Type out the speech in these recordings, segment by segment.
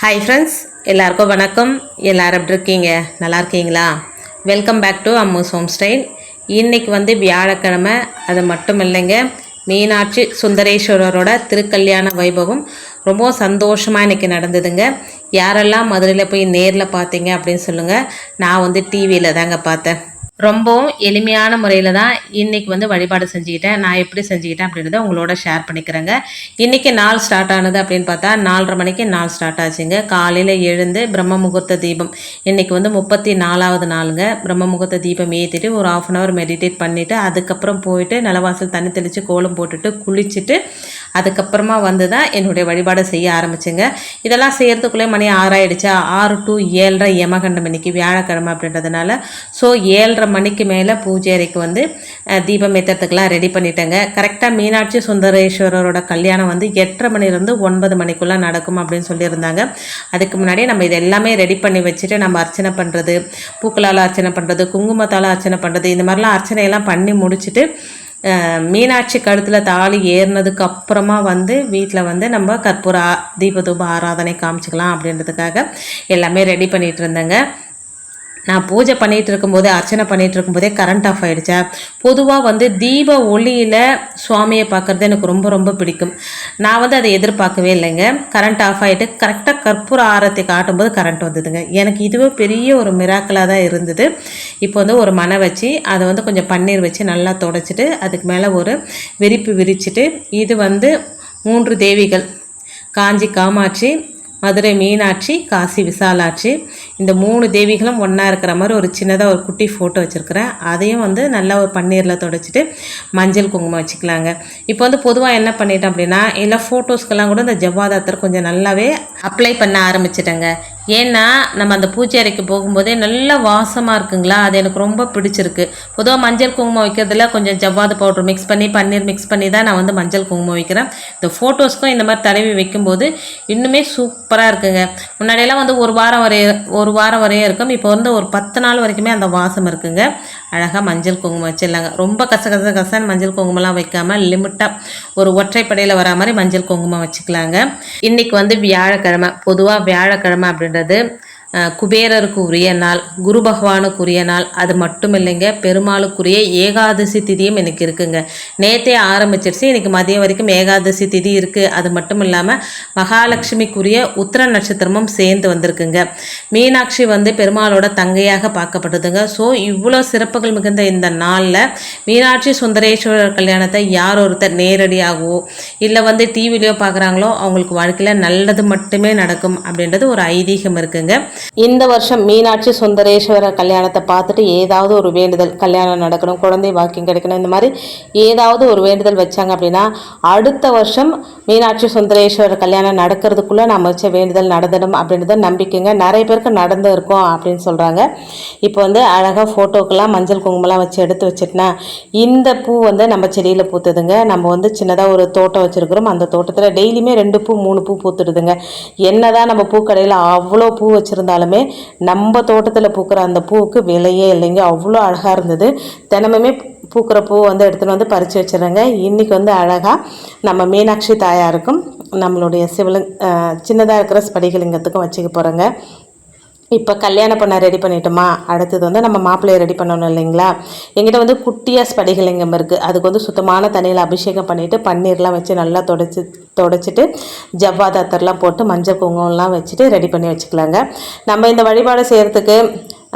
Hi friends எல்லாருக்கும் வணக்கம். எல்லாரும் எப்படி இருக்கீங்க? நல்லா இருக்கீங்களா? Welcome back to Ammu's home style இன்றைக்கி வந்து வியாழக்கிழமை. அது மட்டும் இல்லைங்க. மீனாட்சி சுந்தரேஸ்வரரோட திருக்கல்யாண வைபவம். ரொம்ப சந்தோஷமாக இன்றைக்கி நடந்ததுங்க. யாரெல்லாம் மதுரையில் போய் நேரில் பார்த்தீங்க அப்படின்னு சொல்லுங்கள் நான் வந்து டிவியில் தாங்க பார்த்தேன். ரொம்பவும் எளிமையான முறையில் தான் இன்றைக்கி வந்து வழிபாடு செஞ்சுக்கிட்டேன். நான் எப்படி செஞ்சுக்கிட்டேன் அப்படின்றத உங்களோட ஷேர் பண்ணிக்கிறேங்க. இன்றைக்கி நாள் ஸ்டார்ட் ஆனது அப்படின்னு பார்த்தா நாலரை மணிக்கு நாள் ஸ்டார்ட் ஆச்சுங்க. காலையில் எழுந்து பிரம்ம முகூர்த்த தீபம். இன்றைக்கி வந்து முப்பத்தி நாலாவது நாளுங்க. பிரம்ம முகூர்த்த தீபம் ஏற்றிட்டு ஒரு ஆஃப் அன் ஹவர் மெடிடேட் பண்ணிவிட்டு அதுக்கப்புறம் போயிட்டு நிலவாசல் தண்ணி தெளித்து கோலம் போட்டுட்டு குளிச்சுட்டு அதுக்கப்புறமா வந்து தான் என்னுடைய வழிபாடை செய்ய ஆரம்பிச்சுங்க. இதெல்லாம் செய்கிறதுக்குள்ளே மணி ஆறாயிடுச்சா? ஆறு டு ஏழரை யமகண்டம் இன்னைக்கு வியாழக்கிழமை அப்படின்றதுனால. ஸோ ஏழரை மணிக்கு மேலே பூஜை அறைக்கு வந்து தீபம் ஏற்றுறதுக்கெலாம் ரெடி பண்ணிட்டேங்க. கரெக்டாக மீனாட்சி சுந்தரேஸ்வரரோட கல்யாணம் வந்து எட்டரை மணிலேருந்து ஒன்பது மணிக்குள்ளே நடக்கும் அப்படின்னு சொல்லியிருந்தாங்க. அதுக்கு முன்னாடியே நம்ம இது எல்லாமே ரெடி பண்ணி வச்சுட்டு நம்ம அர்ச்சனை பண்ணுறது பூக்களால் அர்ச்சனை பண்ணுறது குங்குமத்தால் அர்ச்சனை பண்ணுறது இந்த மாதிரிலாம் அர்ச்சனையெல்லாம் பண்ணி முடிச்சுட்டு மீனாட்சி கழுத்தில் தாலி ஏறினதுக்கு அப்புறமா வந்து வீட்டில் வந்து நம்ம கற்பூர தீபதூப ஆராதனை காமிச்சிக்கலாம் அப்படின்றதுக்காக எல்லாமே ரெடி பண்ணிகிட்டு இருந்தேங்க. நான் பூஜை பண்ணிட்டு இருக்கும்போதே அர்ச்சனை பண்ணிட்டு இருக்கும்போதே கரண்ட் ஆஃப் ஆயிடுச்சேன் பொதுவாக வந்து தீப ஒளியில் சுவாமியை பார்க்குறது எனக்கு ரொம்ப ரொம்ப பிடிக்கும். நான் வந்து அதை எதிர்பார்க்கவே இல்லைங்க. கரண்ட் ஆஃப் ஆகிட்டு கரெக்டாக கற்பூர ஆரத்தை காட்டும்போது கரண்ட் வந்ததுங்க. எனக்கு இதுவே பெரிய ஒரு மிராக்கலாக தான் இருந்தது. இப்போ வந்து ஒரு மனை வச்சு அதை வந்து கொஞ்சம் பன்னீர் வச்சு நல்லா தொடச்சிட்டு அதுக்கு மேலே ஒரு விரிப்பு விரிச்சிட்டு இது வந்து மூன்று தேவிகள். காஞ்சி காமாட்சி மதுரை மீனாட்சி காசி விசாலாட்சி. இந்த மூணு தேவிகளும் ஒன்றா இருக்கிற மாதிரி ஒரு சின்னதாக ஒரு குட்டி ஃபோட்டோ வச்சுருக்கிறேன். அதையும் வந்து நல்லா ஒரு பன்னீரில் தொடச்சிட்டு மஞ்சள் குங்குமம் வச்சுக்கலாங்க. இப்போ வந்து பொதுவாக என்ன பண்ணிட்டேன் அப்படின்னா எல்லா ஃபோட்டோஸ்க்கெல்லாம் கூட இந்த ஜவ்வாதாத்தர் கொஞ்சம் நல்லாவே அப்ளை பண்ண ஆரம்பிச்சிட்டேங்க. ஏன்னா நம்ம அந்த பூஜை அறைக்கு போகும்போதே நல்ல வாசமாக இருக்குங்களா? அது எனக்கு ரொம்ப பிடிச்சிருக்கு. பொதுவாக மஞ்சள் குங்குமம் வைக்கிறதுல கொஞ்சம் ஜவ்வாது பவுடர் மிக்ஸ் பண்ணி பன்னீர் மிக்ஸ் பண்ணி தான் நான் வந்து மஞ்சள் குங்குமம் வைக்கிறேன். இந்த ஃபோட்டோஸ்க்கும் இந்த மாதிரி தடவி வைக்கும்போது இன்னுமே சூப்பராக இருக்குங்க. முன்னாடியெல்லாம் வந்து ஒரு வாரம் வரைய ஒரு வாரம் வரையும் இருக்கும். இப்போ வந்து ஒரு பத்து நாள் வரைக்குமே அந்த வாசம் இருக்குங்க. அழகாக மஞ்சள் குங்குமம் வச்சிடலாங்க ரொம்ப கச கச கசன்னு மஞ்சள் குங்குமம்லாம் வைக்காமல் லிமிட்டாக ஒரு ஒற்றைப்படையில் வரா மாதிரி மஞ்சள் குங்குமம் வச்சுக்கலாங்க. இன்றைக்கி வந்து வியாழக்கிழமை பொதுவாக வியாழக்கிழமை அப்படின்றது குபேரருக்கு உரிய நாள் குரு பகவானுக்கு உரிய நாள் அது மட்டும் இல்லைங்க பெருமாளுக்குரிய ஏகாதசி திதியும் எனக்கு இருக்குங்க. நேற்றே ஆரம்பிச்சிருச்சு எனக்கு மதியம் வரைக்கும் ஏகாதசி திதி இருக்குது அது மட்டும் இல்லாமல் மகாலட்சுமிக்குரிய உத்திர நட்சத்திரமும் சேர்ந்து வந்திருக்குங்க. மீனாட்சி வந்து பெருமாளோட தங்கையாக பார்க்கப்பட்டதுங்க. ஸோ இவ்வளோ சிறப்புகள் மிகுந்த இந்த நாளில் மீனாட்சி சுந்தரேஸ்வரர் கல்யாணத்தை யார் ஒருத்தர் நேரடியாகவோ இல்லை வந்து டிவிலையோ பார்க்குறாங்களோ அவங்களுக்கு வாழ்க்கையில் நல்லது மட்டுமே நடக்கும் அப்படின்றது ஒரு ஐதீகம் இருக்குங்க. இந்த வருஷம் மீனாட்சி சுந்தரேஸ்வரர் கல்யாணத்தை பார்த்துட்டு ஏதாவது ஒரு வேண்டுதல் கல்யாணம் நடக்கணும் குழந்தை வாக்கியம் கிடைக்கணும் இந்த மாதிரி ஏதாவது ஒரு வேண்டுதல் வச்சாங்க அப்படின்னா அடுத்த வருஷம் மீனாட்சி சுந்தரேஸ்வரர் கல்யாணம் நடக்கிறதுக்குள்ளே நம்ம வச்ச வேண்டுதல் நடந்துடும் அப்படின்றத நம்பிக்கைங்க. நிறைய பேருக்கு நடந்து இருக்கும் அப்படின்னு சொல்கிறாங்க இப்போ வந்து அழகாக ஃபோட்டோக்கெல்லாம் மஞ்சள் குங்குமம்லாம் வச்சு எடுத்து வச்சுட்டுனா இந்த பூ வந்து நம்ம செடியில் பூத்துதுங்க. நம்ம வந்து சின்னதாக ஒரு தோட்டம் வச்சுருக்கிறோம். அந்த தோட்டத்தில் டெய்லியுமே ரெண்டு பூ மூணு பூ பூத்துடுதுங்க. என்னதான் நம்ம பூக்கடையில் அவ்வளோ பூ இருந்தாலுமே நம்ம தோட்டத்தில் பூக்கிற அந்த பூவுக்கு விலையே இல்லைங்க. அவ்வளோ அழகாக இருந்தது. தினமுமே பூக்கிற பூ வந்து எடுத்துகிட்டு வந்து பறித்து வச்சிடுறேங்க. இன்றைக்கி வந்து அழகாக நம்ம மீனாட்சி தாயாருக்கும் நம்மளுடைய சிவலிங் சின்னதாக இருக்கிற ஸ்படிகலிங்கத்துக்கும் வச்சுக்க போகிறோங்க இப்போ கல்யாண பண்ண ரெடி பண்ணிட்டோமா? அடுத்தது வந்து நம்ம மாப்பிள்ளையை ரெடி பண்ணணும் இல்லைங்களா? எங்கிட்ட வந்து குட்டியாக ஸ்படிகலிங்கம் இருக்குது அதுக்கு வந்து சுத்தமான தண்ணியில் அபிஷேகம் பண்ணிவிட்டு பன்னீர்லாம் வச்சு நல்லா தொடச்சி தொடச்சிட்டு ஜவ்வாதாத்தர்லாம் போட்டு மஞ்சள் குங்குமம்லாம் வச்சுட்டு ரெடி பண்ணி வச்சுக்கலாங்க. நம்ம இந்த வழிபாடு செய்கிறதுக்கு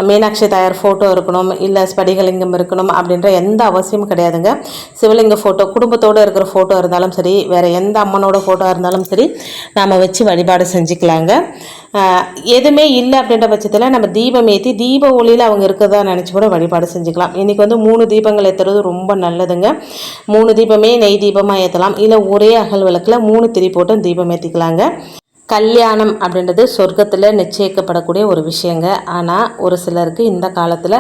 மீனாட்சி தாயார் ஃபோட்டோ இருக்கணும் இல்லை ஸ்படிகலிங்கம் இருக்கணும் அப்படின்ற எந்த அவசியமும் கிடையாதுங்க. சிவலிங்க ஃபோட்டோ குடும்பத்தோடு இருக்கிற ஃபோட்டோ இருந்தாலும் சரி வேறு எந்த அம்மனோட ஃபோட்டோ இருந்தாலும் சரி நாம் வச்சு வழிபாடு செஞ்சுக்கலாங்க. எதுவுமே இல்லை அப்படின்ற பட்சத்தில் நம்ம தீபம் ஏற்றி தீப ஒளியில் அவங்க இருக்கிறதா நினச்சி கூட வழிபாடு செஞ்சுக்கலாம். இன்றைக்கி வந்து மூணு தீபங்கள் ஏற்றுறது ரொம்ப நல்லதுங்க. மூணு தீபமே நெய் தீபமாக ஏற்றலாம் இல்லை ஒரே அகல் விளக்கில் மூணு திரி போட்டு தீபம் ஏற்றிக்கலாங்க கல்யாணம் அப்படின்றது சொர்க்கத்தில் நிச்சயிக்கப்படக்கூடிய ஒரு விஷயங்க. ஆனால் ஒரு சிலருக்கு இந்த காலத்தில்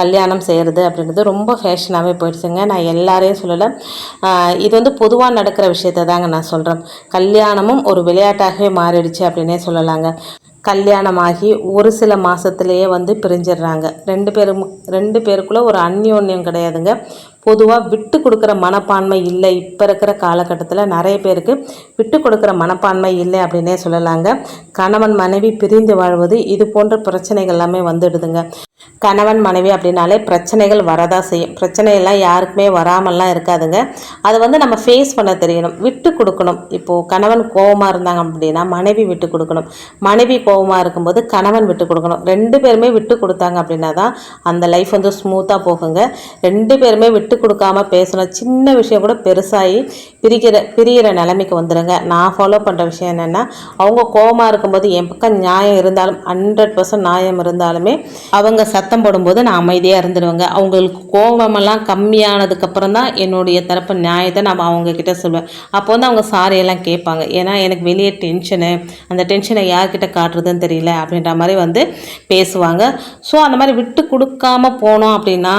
கல்யாணம் செய்கிறது அப்படின்றது ரொம்ப ஃபேஷனாகவே போயிடுச்சுங்க. நான் எல்லாரையும் சொல்லலை. இது வந்து பொதுவாக நடக்கிற விஷயத்தை தாங்க நான் சொல்கிறேன் கல்யாணமும் ஒரு விளையாட்டாகவே மாறிடுச்சு அப்படின்னே சொல்லலாங்க. கல்யாணமாகி ஒரு சில மாதத்துலேயே வந்து பிரிஞ்சிடுறாங்க. ரெண்டு பேரும் ரெண்டு பேருக்குள்ளே ஒரு அந்யோன்யம் கிடையாதுங்க. பொதுவாக விட்டு கொடுக்குற மனப்பான்மை இல்லை. இப்போ இருக்கிற காலகட்டத்தில் நிறைய பேருக்கு விட்டு கொடுக்குற மனப்பான்மை இல்லை அப்படின்னே சொல்லலாங்க. கணவன் மனைவி பிரிந்து வாழ்வது இது போன்ற பிரச்சனைகள் எல்லாமே வந்துடுதுங்க. கணவன் மனைவி அப்படின்னாலே பிரச்சனைகள் வரதா செய்யும். பிரச்சனையெல்லாம் யாருக்குமே வராமல்லாம் இருக்காதுங்க. அதை வந்து நம்ம ஃபேஸ் பண்ண தெரியணும். விட்டு கொடுக்கணும். இப்போது கணவன் கோவமாக இருந்தாங்க அப்படின்னா மனைவி விட்டு கொடுக்கணும். மனைவி கோவமாக இருக்கும்போது கணவன் விட்டு கொடுக்கணும். ரெண்டு பேருமே விட்டு கொடுத்தாங்க அப்படின்னா தான் அந்த லைஃப் வந்து ஸ்மூத்தாக போகுங்க. ரெண்டு பேருமே விட்டு விட்டு கொடுக்காம பேசணும் சின்ன விஷயம் கூட பெருசாகி பிரிக்கிற பிரிகிற நிலைமைக்கு வந்துடுங்க நான் ஃபாலோ பண்ணுற விஷயம் என்னென்னா அவங்க கோவமாக இருக்கும்போது என் பக்கம் நியாயம் இருந்தாலும் ஹண்ட்ரட் பர்சன்ட் நியாயம் இருந்தாலுமே அவங்க சத்தம் போடும்போது நான் அமைதியாக இருந்துடுவேங்க அவங்களுக்கு கோபமெல்லாம் கம்மியானதுக்கப்புறம் தான் என்னுடைய தரப்பு நியாயத்தை நான் அவங்கக்கிட்ட சொல்லுவேன் அப்போ வந்து அவங்க சாரி எல்லாம் கேட்பாங்க. ஏன்னா எனக்கு வெளியே டென்ஷனு அந்த டென்ஷனை யார்கிட்ட காட்டுறதுன்னு தெரியல அப்படின்ற மாதிரி வந்து பேசுவாங்க. ஸோ அந்த மாதிரி விட்டு கொடுக்காம போனோம் அப்படின்னா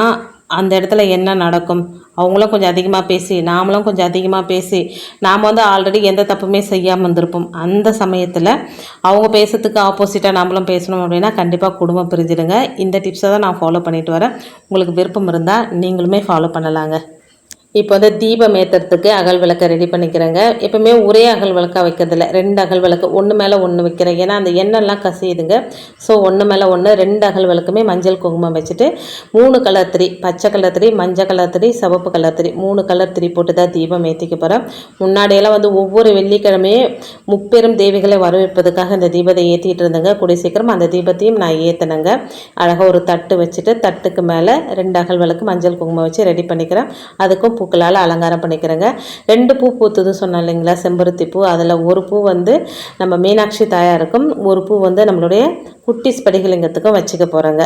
அந்த இடத்துல என்ன நடக்கும்? அவங்களும் கொஞ்சம் அதிகமாக பேசி நாமளும் கொஞ்சம் அதிகமாக பேசி நாம் வந்து ஆல்ரெடி எந்த தப்புமே செய்யாமல் வந்திருப்போம் அந்த சமயத்தில் அவங்க பேசுறதுக்கு ஆப்போசிட்டாக நாமளும் பேசணும் அப்படின்னா கண்டிப்பாக குடும்பம் பிரிஞ்சிடுங்க. இந்த டிப்ஸை தான் நான் ஃபாலோ பண்ணிட்டு வரேன். உங்களுக்கு விருப்பம் இருந்தால் நீங்களுமே ஃபாலோ பண்ணலாங்க. இப்போ வந்து தீபம் ஏற்றுறதுக்கு அகல் விளக்கை ரெடி பண்ணிக்கிறேங்க. எப்போவுமே ஒரே அகல் விளக்காக வைக்கிறதில்ல. ரெண்டு அகல் விளக்கு ஒன்று மேலே ஒன்று வைக்கிறேன். ஏன்னா அந்த எண்ணெய்லாம் கசியுதுங்க. ஸோ ஒன்று மேலே ஒன்று ரெண்டு அகல் விளக்குமே மஞ்சள் குங்குமம் வச்சுட்டு மூணு கலர் திரி பச்சை கலர் திரி மஞ்சள் கலர் திரி சிவப்பு கலர் திரி மூணு கலர் திரி போட்டு தான் தீபம் ஏற்றிக்க போகிறேன் முன்னாடியெல்லாம் வந்து ஒவ்வொரு வெள்ளிக்கிழமையும் முப்பெரும் தேவிகளை வரவேற்பதுக்காக இந்த தீபத்தை ஏற்றிட்டு இருந்தேங்க. கூடிய சீக்கிரம் அந்த தீபத்தையும் நான் ஏற்றினேங்க அழகாக ஒரு தட்டு வச்சுட்டு தட்டுக்கு மேலே ரெண்டு அகல் விளக்கு மஞ்சள் குங்குமம் வச்சு ரெடி பண்ணிக்கிறேன். அதுக்கும் பூக்களால் அலங்காரம் பண்ணிக்கிறேங்க. ரெண்டு பூ பூத்துது சொன்னோம் இல்லைங்களா செம்பருத்தி பூ. அதில் ஒரு பூ வந்து நம்ம மீனாட்சி தாயாருக்கும் ஒரு பூ வந்து நம்மளுடைய குட்டி ஸ்படிகலிங்கத்துக்கும் வச்சுக்க போகிறோங்க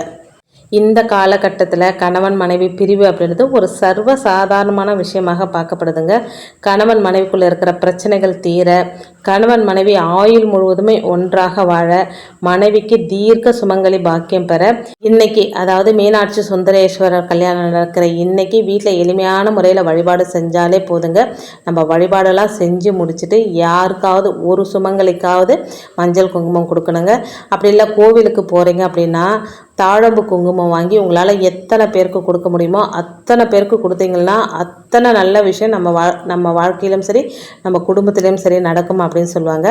இந்த காலகட்டத்தில் கணவன் மனைவி பிரிவு அப்படின்றது ஒரு சர்வ சாதாரணமான விஷயமாக பார்க்கப்படுதுங்க. கணவன் மனைவிக்குள்ளே இருக்கிற பிரச்சனைகள் தீர கணவன் மனைவி ஆயுள் முழுவதுமே ஒன்றாக வாழ மனைவிக்கு தீர்க்க சுமங்கலி பாக்கியம் பெற இன்னைக்கு அதாவது மீனாட்சி சுந்தரேஸ்வரர் கல்யாணம் நடக்கிற இன்னைக்கு வீட்டில் எளிமையான முறையில் வழிபாடு செஞ்சாலே போதுங்க. நம்ம வழிபாடெல்லாம் செஞ்சு முடிச்சுட்டு யாருக்காவது ஒரு சுமங்கலிக்காவது மஞ்சள் குங்குமம் கொடுக்கணுங்க. அப்படி இல்லை கோவிலுக்கு போகிறீங்க அப்படின்னா தாழம்பு குங்குமம் வாங்கி உங்களால் எத்தனை பேருக்கு கொடுக்க முடியுமோ அத்தனை பேருக்கு கொடுத்தீங்கன்னா அத்தனை நல்ல விஷயம் நம்ம வா நம்ம வாழ்க்கையிலும் சரி நம்ம குடும்பத்திலையும் சரி நடக்கும் அப்படின்னு சொல்லுவாங்க.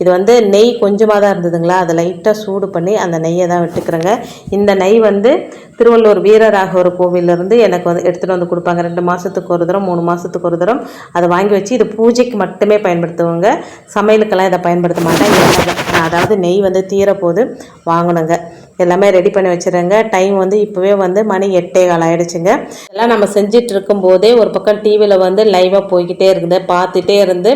இது வந்து நெய் கொஞ்சமாக தான் இருந்ததுங்களா? அதில் லைட்டாக சூடு பண்ணி அந்த நெய்யை தான் விட்டுக்கிறேங்க. இந்த நெய் வந்து திருவள்ளூர் வீரராகவர் கோவிலிருந்து எனக்கு வந்து எடுத்துகிட்டு வந்து கொடுப்பாங்க. ரெண்டு மாதத்துக்கு ஒரு தரம் மூணு மாதத்துக்கு ஒரு தரம். அதை வாங்கி வச்சு இது பூஜைக்கு மட்டுமே பயன்படுத்துவாங்க. சமையலுக்கெல்லாம் இதை பயன்படுத்த மாட்டேன். அதாவது நெய் வந்து தீரப்போது வாங்கணுங்க. எல்லாமே ரெடி பண்ணி வச்சுருங்க. டைம் வந்து இப்போவே வந்து மணி எட்டே கால் ஆகிடுச்சுங்க எல்லாம் நம்ம செஞ்சிட்டு இருக்கும்போதே ஒரு பக்கம் டிவியில் வந்து லைவாக போய்கிட்டே இருக்குது. பார்த்துட்டே இருந்து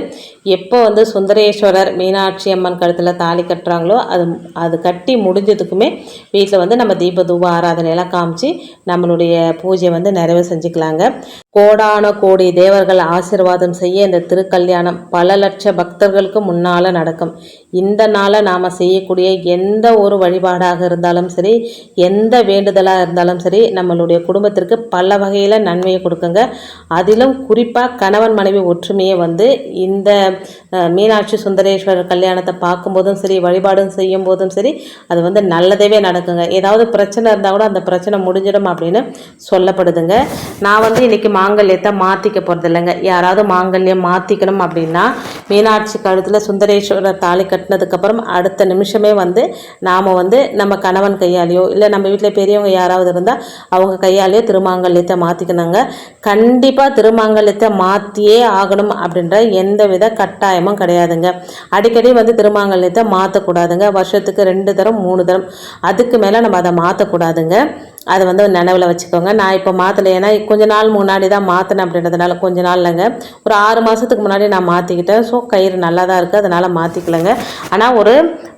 எப்போ வந்து சுந்தரேஸ்வரர் மீனாட்சி அம்மன் கழுத்தில் தாலி கட்டுறாங்களோ அது அது கட்டி முடிஞ்சதுக்குமே வீட்டில் வந்து நம்ம தீப தூப ஆராதனையெல்லாம் காமிச்சு நம்மளுடைய பூஜை வந்து நிறைவு செஞ்சுக்கலாங்க. கோடான கோடி தேவர்கள் ஆசிர்வாதம் செய்ய இந்த திருக்கல்யாணம் பல லட்ச பக்தர்களுக்கு முன்னால் நடக்கும். இந்த நாளை நாம் செய்யக்கூடிய எந்த ஒரு வழிபாடாக இருந்தாலும் சரி எந்த வேண்டுதலாக இருந்தாலும் சரி நம்மளுடைய குடும்பத்திற்கு பல வகையில் நன்மையை கொடுக்குங்க. அதிலும் குறிப்பாக கணவன் மனைவி ஒற்றுமையை வந்து இந்த மீனாட்சி சுந்தரேஸ்வரர் கல்யாணத்தை பார்க்கும்போதும் சரி வழிபாடும் செய்யும் போதும் சரி அது வந்து நல்லதேவே நடக்குங்க. ஏதாவது பிரச்சனை இருந்தால் கூட அந்த பிரச்சனை முடிஞ்சிடும் அப்படின்னு சொல்லப்படுதுங்க. நான் வந்து இன்றைக்கி மாங்கல்யத்தை மாற்றிக்க போகிறது இல்லைங்க. யாராவது மாங்கல்யம் மாற்றிக்கணும் அப்படின்னா மீனாட்சி கழுத்தில் சுந்தரேஸ்வரர் தாலி கட்டினதுக்கப்புறம் அடுத்த நிமிஷமே வந்து நாம் வந்து நம்ம கணவன் கையாலேயோ இல்லை நம்ம வீட்டில் பெரியவங்க யாராவது இருந்தால் அவங்க கையாலேயோ திருமாங்கல்யத்தை மாற்றிக்கணுங்க கண்டிப்பாக திருமாங்கல்யத்தை மாற்றியே ஆகணும் அப்படின்ற எந்த வித கட்டாயமும் கிடையாதுங்க. அடிக்கடி வந்து திருமாங்கல்யத்தை மாற்றக்கூடாதுங்க வருஷத்துக்கு ரெண்டு தரம் மூணு தரம். அதுக்கு மேலே நம்ம அதை மாற்றக்கூடாதுங்க அதை வந்து நினைவில் வச்சுக்கோங்க. நான் இப்போ மாற்றலை ஏன்னா கொஞ்ச நாள் முன்னாடி தான் மாற்றினேன் அப்படின்றதுனால கொஞ்ச நாள் இல்லைங்க. ஒரு ஆறு மாதத்துக்கு முன்னாடி நான் மாற்றிக்கிட்டேன் ஸோ கயிறு நல்லா தான் இருக்குது அதனால் மாற்றிக்கலங்க ஆனால் ஒரு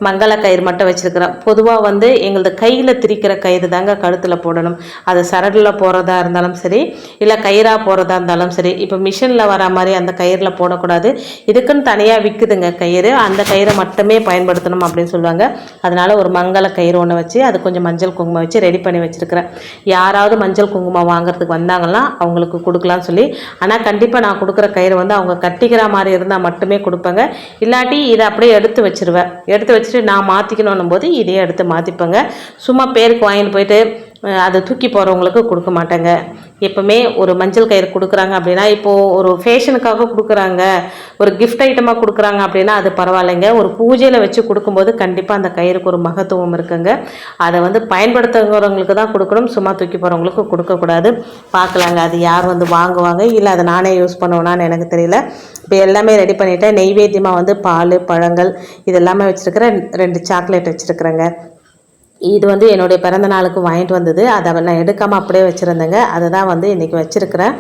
மங்கள கயிறு மட்டும் வச்சுருக்கிறேன் பொதுவாக வந்து எங்களது கையில் திரிக்கிற கயிறு தாங்க கழுத்தில் போடணும். அது சரடில் போகிறதா இருந்தாலும் சரி இல்லை கயிறாக போகிறதா இருந்தாலும் சரி இப்போ மிஷினில் வர மாதிரி அந்த கயிறில் போடக்கூடாது. இதுக்குன்னு தனியாக விற்குதுங்க கயிறு. அந்த கயிறை மட்டுமே பயன்படுத்தணும் அப்படின்னு சொல்லுவாங்க. அதனால் ஒரு மங்கள கயிறு ஒன்று வச்சு அது கொஞ்சம் மஞ்சள் குங்குமம் வச்சு ரெடி பண்ணி வச்சுருக்கிறேன். யாராவது மஞ்சள் குங்குமம் வாங்குறதுக்கு வந்தாங்கன்னா அவங்களுக்கு கொடுக்கலாம்னு சொல்லி ஆனால் கண்டிப்பாக நான் கொடுக்குற கயிறு வந்து அவங்க கட்டிக்கிற மாதிரி இருந்தால் மட்டுமே கொடுப்பேங்க. இல்லாட்டி இதை அப்படியே எடுத்து வச்சிருவேன். எடுத்து வச்சு வச்சுட்டு நான் மாற்றிக்கணும் போது இதையே எடுத்து மாற்றிப்பேங்க சும்மா பேருக்கு வாங்கிட்டு போயிட்டு அதை தூக்கி போகிறவங்களுக்கு கொடுக்க மாட்டேங்க. எப்போவுமே ஒரு மஞ்சள் கயிறு கொடுக்குறாங்க அப்படின்னா இப்போது ஒரு ஃபேஷனுக்காக கொடுக்குறாங்க ஒரு கிஃப்ட் ஐட்டமாக கொடுக்குறாங்க அப்படின்னா அது பரவாயில்லைங்க. ஒரு பூஜையில் வச்சு கொடுக்கும்போது கண்டிப்பாக அந்த கயிறுக்கு ஒரு மகத்துவம் இருக்குங்க. அதை வந்து பயன்படுத்துகிறவங்களுக்கு தான் கொடுக்கணும். சும்மா தூக்கி போகிறவங்களுக்கு கொடுக்கக்கூடாது. பார்க்கலாங்க அது யார் வந்து வாங்குவாங்க இல்லை அதை நானே யூஸ் பண்ணுவேனான்னு எனக்கு தெரியல. இப்போ எல்லாமே ரெடி பண்ணிவிட்டேன் நெய்வேத்தியமாக வந்து பால் பழங்கள் இதெல்லாமே வச்சுருக்கிறேன் ரெண்டு சாக்லேட் வச்சுருக்குறேங்க. இது வந்து என்னுடைய பிறந்த நாளுக்கு வாங்கிட்டு வந்தது. அதை நான் எடுக்காமல் அப்படியே வச்சுருந்தேங்க. அதை தான் வந்து இன்றைக்கி வச்சுருக்கிறேன்.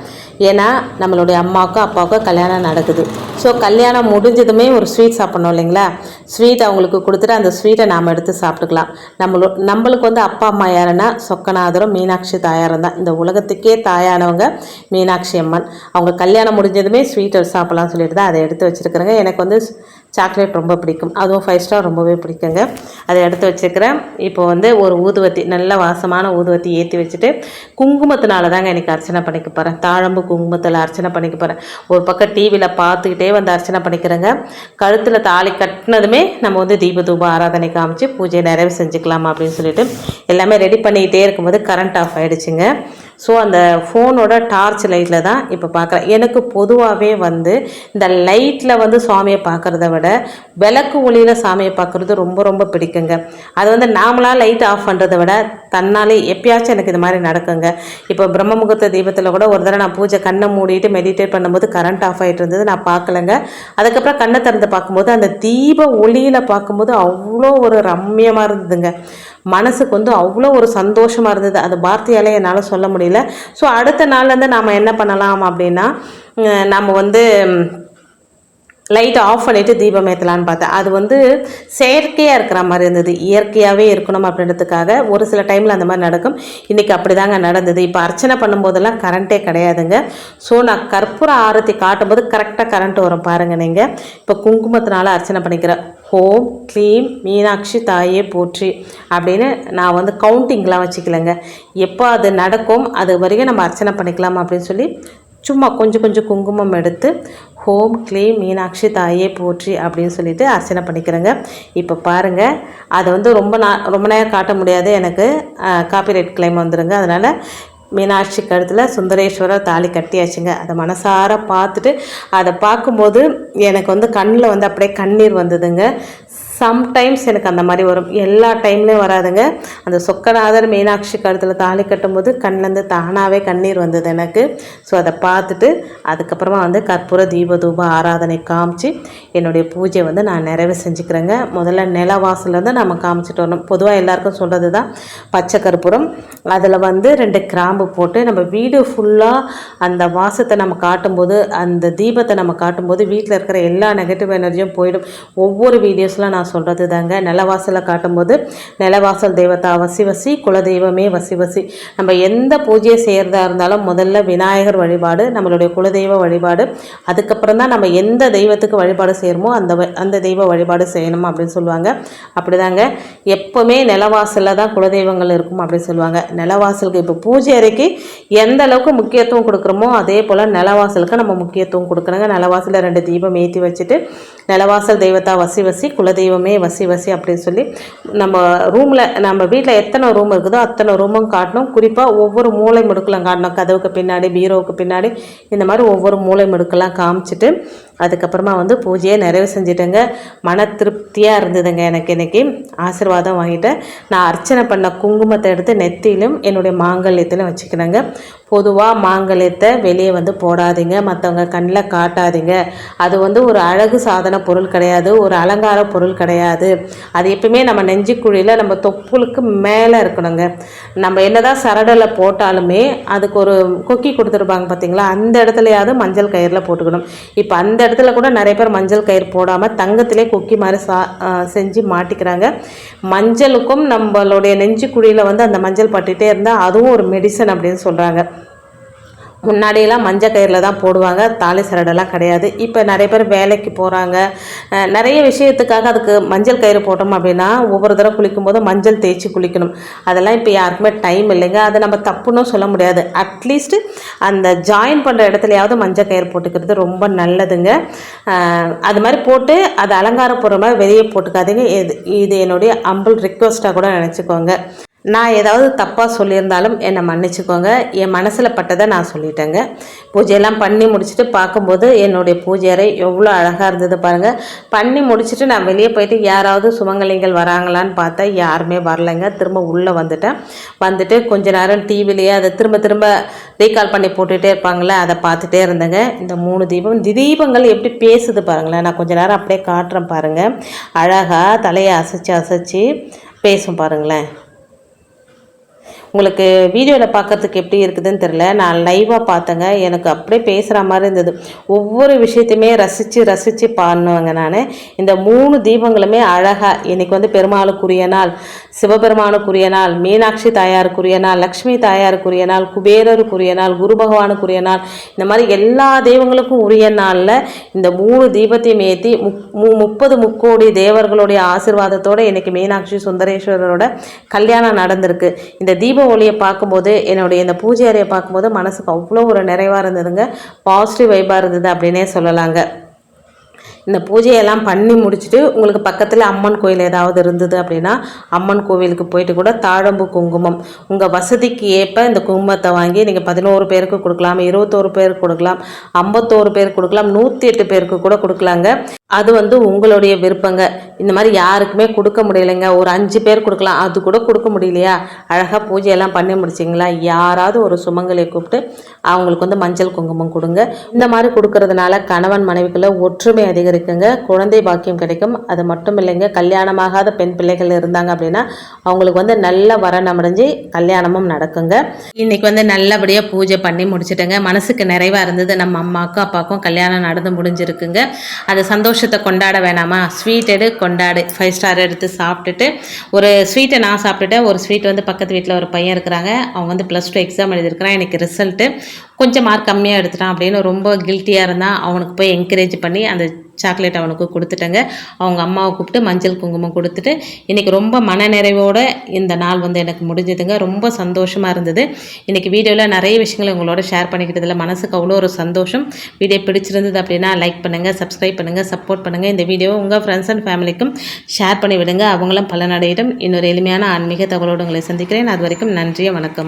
ஏன்னா நம்மளுடைய அம்மாவுக்கும் அப்பாவுக்கும் கல்யாணம் நடக்குது. ஸோ கல்யாணம் முடிஞ்சதுமே ஒரு ஸ்வீட் சாப்பிட்ணும் இல்லைங்களா? ஸ்வீட் அவங்களுக்கு கொடுத்துட்டு அந்த ஸ்வீட்டை நாம் எடுத்து சாப்பிட்டுக்கலாம். நம்மளோ நம்மளுக்கு வந்து அப்பா அம்மா யாருன்னா சொக்கநாதரும் மீனாட்சி தாயாரும் தான். இந்த உலகத்துக்கே தாயானவங்க மீனாட்சி அம்மன். அவங்க கல்யாணம் முடிஞ்சதுமே ஸ்வீட் சாப்பிட்லாம்னு சொல்லிட்டு தான் அதை எடுத்து வச்சுருக்குறேங்க. எனக்கு வந்து சாக்லேட் ரொம்ப பிடிக்கும். அதுவும் ஃபைவ் ஸ்டார் ரொம்பவே பிடிக்குங்க. அதை எடுத்து வச்சுருக்கிறேன். இப்போ வந்து ஒரு ஊதுவத்தி நல்ல வாசமான ஊதுவத்தி ஏற்றி வச்சுட்டு குங்குமத்தினால தாங்க எனக்கு அர்ச்சனை பண்ணிக்க போகிறேன் தாழம்பு குங்குமத்தில் அர்ச்சனை பண்ணிக்க போகிறேன் ஒரு பக்கம் டிவியில் பார்த்துக்கிட்டே வந்து அர்ச்சனை பண்ணிக்கிறேங்க. கழுத்தில் தாலி கட்டினதுமே நம்ம வந்து தீபதூப ஆராதனை காமிச்சு பூஜையை நிறைவு செஞ்சுக்கலாம் அப்படின்னு சொல்லிட்டு எல்லாமே ரெடி பண்ணிக்கிட்டே இருக்கும்போது கரண்ட் ஆஃப் ஆகிடுச்சுங்க ஸோ அந்த ஃபோனோட டார்ச் லைட்டில் தான் இப்போ பார்க்குறேன் எனக்கு பொதுவாகவே வந்து இந்த லைட்டில் வந்து சுவாமியை பார்க்குறத விட விளக்கு ஒளியில் சாமியை பார்க்குறது ரொம்ப ரொம்ப பிடிக்குங்க. அது வந்து நாமளாக லைட் ஆஃப் பண்ணுறதை விட தன்னாலே எப்பயாச்சும் எனக்கு இது மாதிரி நடக்குங்க. இப்போ பிரம்ம முகூர்த்த தீபத்தில் கூட ஒரு தடவை நான் பூஜை கண்ணை மூடிட்டு மெடிடேட் பண்ணும்போது கரண்ட் ஆஃப் ஆகிட்டு இருந்தது நான் பார்க்கலங்க அதுக்கப்புறம் கண்ணை திறந்து பார்க்கும்போது அந்த தீப ஒளியில் பார்க்கும்போது அவ்வளோ ஒரு ரம்மியமாக இருந்ததுங்க. மனசுக்கு வந்து அவ்வளோ ஒரு சந்தோஷமாக இருந்தது. அது வார்த்தையாலே என்னால் சொல்ல முடியல. ஸோ அடுத்த நாள்லேருந்து நாம் என்ன பண்ணலாம் அப்படின்னா நம்ம வந்து லைட் ஆஃப் பண்ணிவிட்டு தீபம் ஏற்றலான்னு பார்த்தேன். அது வந்து செயற்கையாக இருக்கிற மாதிரி இருந்தது. இயற்கையாகவே இருக்கணும் அப்படின்றதுக்காக ஒரு சில டைமில் அந்த மாதிரி நடக்கும். இன்றைக்கி அப்படி தாங்க நடந்தது. இப்போ அர்ச்சனை பண்ணும்போதெல்லாம் கரண்ட்டே கிடையாதுங்க. ஸோ நான் கற்பூர ஆரத்தி காட்டும்போது கரெக்டாக கரண்ட் வரும் பாருங்கள் நீங்கள் இப்போ குங்குமத்தினால அர்ச்சனை பண்ணிக்கிறேன். ஹோம் க்ளீம் மீனாட்சி தாயே போற்றி அப்படின்னு நான் வந்து கவுண்டிங்லாம் வச்சுக்கலங்க. எப்போ அது நடக்கும் அது வரைக்கும் நம்ம அர்ச்சனை பண்ணிக்கலாம் அப்படின்னு சொல்லி சும்மா கொஞ்சம் கொஞ்சம் குங்குமம் எடுத்து ஹோம் க்ளீம் மீனாட்சி தாயே போற்றி அப்படின்னு சொல்லிட்டு அர்ச்சனை பண்ணிக்கிறேங்க. இப்போ பாருங்கள் அதை வந்து ரொம்ப நா ரொம்ப நேரம் காட்ட முடியாது எனக்கு. காப்பிரைட் கிளைம் வந்துடுங்க அதனால் மீனாட்சி கழுத்தில் சுந்தரேஸ்வரர் தாலி கட்டியாச்சுங்க. அதை மனசார பார்த்துட்டு அதை பார்க்கும்போது எனக்கு வந்து கண்ணில் வந்து அப்படியே கண்ணீர் வந்ததுங்க. சம்டைம்ஸ் எனக்கு அந்த மாதிரி வரும். எல்லா டைம்லேயும் வராதுங்க. அந்த சொக்கநாதர் மீனாட்சி கழுத்தில் தாலி கட்டும்போது கண்ணிலேருந்து தானாகவே கண்ணீர் வந்தது எனக்கு. ஸோ அதை பார்த்துட்டு அதுக்கப்புறமா வந்து கற்பூர தீபதூப ஆராதனை காமிச்சு என்னுடைய பூஜை வந்து நான் நிறைவு செஞ்சுக்கிறேங்க. முதல்ல நில வாசலேருந்து நம்ம காமிச்சிட்டு வரணும். பொதுவாக எல்லாருக்கும் சொல்கிறது தான் பச்சை கற்பூரம் அதில் வந்து ரெண்டு கிராம்பு போட்டு நம்ம வீடு ஃபுல்லாக அந்த வாசத்தை நம்ம காட்டும்போது அந்த தீபத்தை நம்ம காட்டும்போது வீட்டில் இருக்கிற எல்லா நெகட்டிவ் எனர்ஜியும் போயிடும். ஒவ்வொரு வீடியோஸில் நான் சொல்கிறது தாங்க நிலவாசலை காட்டும்போது நிலவாசல் தெய்வத்தா வசி வசி குலதெய்வமே வசி வசி. நம்ம எந்த பூஜையை செய்கிறதா இருந்தாலும் முதல்ல விநாயகர் வழிபாடு நம்மளுடைய குலதெய்வ வழிபாடு அதுக்கப்புறம் தான் நம்ம எந்த தெய்வத்துக்கு வழிபாடு செய்கிறோமோ அந்த அந்த தெய்வ வழிபாடு செய்யணும் அப்படின்னு சொல்லுவாங்க. அப்படிதாங்க. எப்போவுமே நிலவாசலில் தான் குலதெய்வங்கள் இருக்கும் அப்படின்னு சொல்லுவாங்க. நிலவாசலுக்கு இப்போ பூஜை அறைக்கு எந்த அளவுக்கு முக்கியத்துவம் கொடுக்குறோமோ அதே போல் நிலவாசலுக்கு நம்ம முக்கியத்துவம் கொடுக்கணுங்க. நிலவாசலில் ரெண்டு தீபம் ஏற்றி வச்சுட்டு நிலவாசல் தெய்வத்தா வசி வசி குலதெய்வம் வசி வசி அப்படின்னு சொல்லி நம்ம ரூமில் நம்ம வீட்டில் எத்தனை ரூம் இருக்குதோ அத்தனை ரூமும் காட்டணும். குறிப்பாக ஒவ்வொரு மூளை முடுக்கெல்லாம் காட்டணும். கதவுக்கு பின்னாடி பீரோவுக்கு பின்னாடி இந்த மாதிரி ஒவ்வொரு மூளை முடுக்கெல்லாம் காமிச்சிட்டு அதுக்கப்புறமா வந்து பூஜையை நிறைவு செஞ்சுட்டேங்க. மன திருப்தியாக இருந்ததுங்க எனக்கு இன்றைக்கி ஆசீர்வாதம் வாங்கிட்டேன். நான் அர்ச்சனை பண்ண குங்குமத்தை எடுத்து நெத்தியிலும் என்னுடைய மாங்கல்யத்திலும் வச்சுக்கிறேங்க பொதுவாக மாங்கல்யத்தை வெளியே வந்து போடாதீங்க. மற்றவங்க கண்ணில் காட்டாதீங்க. அது வந்து ஒரு அழகு சாதன பொருள் கிடையாது. ஒரு அலங்கார பொருள் கிடையாது. அது எப்பவுமே நம்ம நெஞ்சுக்குழியில் நம்ம தொப்புளுக்கு மேலே இருக்கணுங்க. நம்ம என்னதான் சரடலை போட்டாலுமே அதுக்கு ஒரு கொக்கி கொடுத்துருப்பாங்க பார்த்தீங்களா அந்த இடத்துலையாவது மஞ்சள் கயிறில் போட்டுக்கணும். இப்போ அந்த இடத்துல கூட நிறைய பேர் மஞ்சள் கயிறு போடாமல் தங்கத்திலே கொக்கி மாதிரி சா செஞ்சு மாட்டிக்கிறாங்க. மஞ்சளுக்கும் நம்மளுடைய நெஞ்சு குழியில் வந்து அந்த மஞ்சள் பட்டுகிட்டே இருந்தால் அதுவும் ஒரு மெடிசன் அப்படின்னு சொல்கிறாங்க முன்னாடியெல்லாம் மஞ்சள் கயிறில் தான் போடுவாங்க. தாலி சரடெல்லாம் கிடையாது. இப்போ நிறைய பேர் வேலைக்கு போகிறாங்க நிறைய விஷயத்துக்காக அதுக்கு மஞ்சள் கயிறு போட்டோம் அப்படின்னா ஒவ்வொரு தடவை குளிக்கும்போது மஞ்சள் தேய்ச்சி குளிக்கணும். அதெல்லாம் இப்போ யாருக்குமே டைம் இல்லைங்க. அதை நம்ம தப்புன்னு சொல்ல முடியாது. அட்லீஸ்ட்டு அந்த ஜாயின் பண்ணுற இடத்துலையாவது மஞ்சள் கயிறு போட்டுக்கிறது ரொம்ப நல்லதுங்க. அது மாதிரி போட்டு அது அலங்கார பொருள் மாதிரி வெளியே போட்டுக்காதீங்க. இது இது என்னுடைய அம்பிள் ரிக்வஸ்ட்டாக கூட நினச்சிக்கோங்க. நான் ஏதாவது தப்பாக சொல்லியிருந்தாலும் என்னை மன்னிச்சுக்கோங்க. என் மனசில் பட்டதை நான் சொல்லிட்டேங்க. பூஜையெல்லாம் பண்ணி முடிச்சுட்டு பார்க்கும்போது என்னுடைய பூஜை அறை எவ்வளோ அழகாக இருந்தது பாருங்கள் பண்ணி முடிச்சுட்டு நான் வெளியே போயிட்டு யாராவது சுமங்கலிங்கள் வராங்களான்னு பார்த்தா யாருமே வரலைங்க. திரும்ப உள்ளே வந்துட்டேன். வந்துட்டு கொஞ்ச நேரம் டிவிலேயே அதை திரும்ப திரும்ப ரீகால் பண்ணி போட்டுகிட்டே இருப்பாங்களே அதை பார்த்துட்டே இருந்தேங்க. இந்த மூணு தீபம் தீபங்கள் எப்படி பேசுது பாருங்களேன். நான் கொஞ்ச நேரம் அப்படியே காட்டுறேன் பாருங்கள் அழகாக தலையை அசைச்சு அசைச்சு பேசும் பாருங்களேன். உங்களுக்கு வீடியோவில் பார்க்கறதுக்கு எப்படி இருக்குதுன்னு தெரில நான் லைவாக பார்த்தேங்க. எனக்கு அப்படியே பேசுகிற மாதிரி இருந்தது. ஒவ்வொரு விஷயத்தையுமே ரசித்து ரசித்து பாடினுவேங்க நான். இந்த மூணு தீபங்களுமே அழகாக இன்றைக்கி வந்து பெருமாளுக்குரிய நாள் சிவபெருமானுக்குரிய நாள் மீனாட்சி தாயாருக்குரிய நாள் லக்ஷ்மி தாயாருக்குரிய நாள் குபேரருக்குரிய நாள் குரு பகவானுக்குரிய நாள். இந்த மாதிரி எல்லா தெய்வங்களுக்கும் உரிய நாளில் இந்த மூணு தீபத்தையும் ஏற்றி மு முப்பது முக்கோடி தேவர்களுடைய ஆசிர்வாதத்தோடு இன்றைக்கி மீனாட்சி சுந்தரேஸ்வரரோட கல்யாணம் நடந்திருக்கு. இந்த தீப தீப ஒளியை பார்க்கும்போது என்னுடைய இந்த பூஜை அறையை பார்க்கும்போது மனசுக்கு அவ்வளோ ஒரு நிறைவாக இருந்ததுங்க. பாசிட்டிவ் வைப்பாக இருந்தது அப்படின்னே சொல்லலாங்க. இந்த பூஜையெல்லாம் பண்ணி முடிச்சுட்டு உங்களுக்கு பக்கத்தில் அம்மன் கோயில் ஏதாவது இருந்தது அப்படின்னா அம்மன் கோவிலுக்கு போயிட்டு கூட தாழம்பு குங்குமம். உங்கள் வசதிக்கு ஏற்ப இந்த குங்குமத்தை வாங்கி நீங்கள் பதினோரு பேருக்கு கொடுக்கலாம் இருபத்தோரு பேருக்கு கொடுக்கலாம் ஐம்பத்தோரு பேருக்கு கொடுக்கலாம் நூற்றி எட்டு பேருக்கு கூட கொடுக்கலாங்க. அது வந்து உங்களுடைய விருப்பங்க. இந்த மாதிரி யாருக்குமே கொடுக்க முடியலைங்க. ஒரு அஞ்சு பேர் கொடுக்கலாம். அது கூட கொடுக்க முடியலையா? அழகாக பூஜையெல்லாம் பண்ணி முடிச்சிங்களா? யாராவது ஒரு சுமங்கலை கூப்பிட்டு அவங்களுக்கு வந்து மஞ்சள் குங்குமம் கொடுங்க. இந்த மாதிரி கொடுக்கறதுனால கணவன் மனைவிக்குள்ள ஒற்றுமை அதிகரிக்குங்க குழந்தை பாக்கியம் கிடைக்கும். அது மட்டும் இல்லைங்க கல்யாணமாகாத பெண் பிள்ளைகள் இருந்தாங்க அப்படின்னா அவங்களுக்கு வந்து நல்ல வரன் அமைஞ்சு கல்யாணமும் நடக்குங்க. இன்னைக்கு வந்து நல்லபடியாக பூஜை பண்ணி முடிச்சுட்டேங்க. மனசுக்கு நிறைவாக இருந்தது. நம்ம அம்மாவுக்கும் அப்பாவுக்கும் கல்யாணம் நடந்து முடிஞ்சிருக்குங்க. அது சந்தோஷத்தை கொண்டாட வேணாமா? ஸ்வீட் எடு கொண்டாடு. ஃபைவ் ஸ்டார் எடுத்து சாப்பிட்டுட்டு ஒரு ஸ்வீட்டை நான் சாப்பிட்டுட்டேன். ஒரு ஸ்வீட் வந்து பக்கத்து வீட்டில் ஒரு பையன் இருக்கிறாங்க. அவன் வந்து ப்ளஸ் டூ எக்ஸாம் எழுதியிருக்கிறான். எனக்கு ரிசல்ட்டு கொஞ்சம் மார்க் கம்மியாக எடுத்துட்டான் அப்படின்னு ரொம்ப கில்ட்டியாக இருந்தால் அவனுக்கு போய் என்கரேஜ் பண்ணி அந்த சாக்லேட் அவனுக்கு கொடுத்துட்டேங்க. அவங்க அம்மாவை கூப்பிட்டு மஞ்சள் குங்குமம் கொடுத்துட்டு இன்றைக்கி ரொம்ப மனநிறைவோடு இந்த நாள் வந்து எனக்கு முடிஞ்சதுங்க. ரொம்ப சந்தோஷமாக இருந்தது. இன்றைக்கி வீடியோவில் நிறைய விஷயங்களை உங்களோட ஷேர் பண்ணிக்கிட்டதில் மனசுக்கு அவ்வளோ ஒரு சந்தோஷம். வீடியோ பிடிச்சிருந்தது அப்படின்னா லைக் பண்ணுங்கள் சப்ஸ்கிரைப் பண்ணுங்கள் சப்போர்ட் பண்ணுங்கள் இந்த வீடியோவை உங்கள் ஃப்ரெண்ட்ஸ் அண்ட் ஃபேமிலிக்கும் ஷேர் பண்ணி விடுங்க. அவங்களும் பலனடையிடும் இன்னொரு எளிமையான ஆன்மீக தகவலோடு உங்களை சந்திக்கிறேன். அது வரைக்கும் நன்றியை வணக்கம்.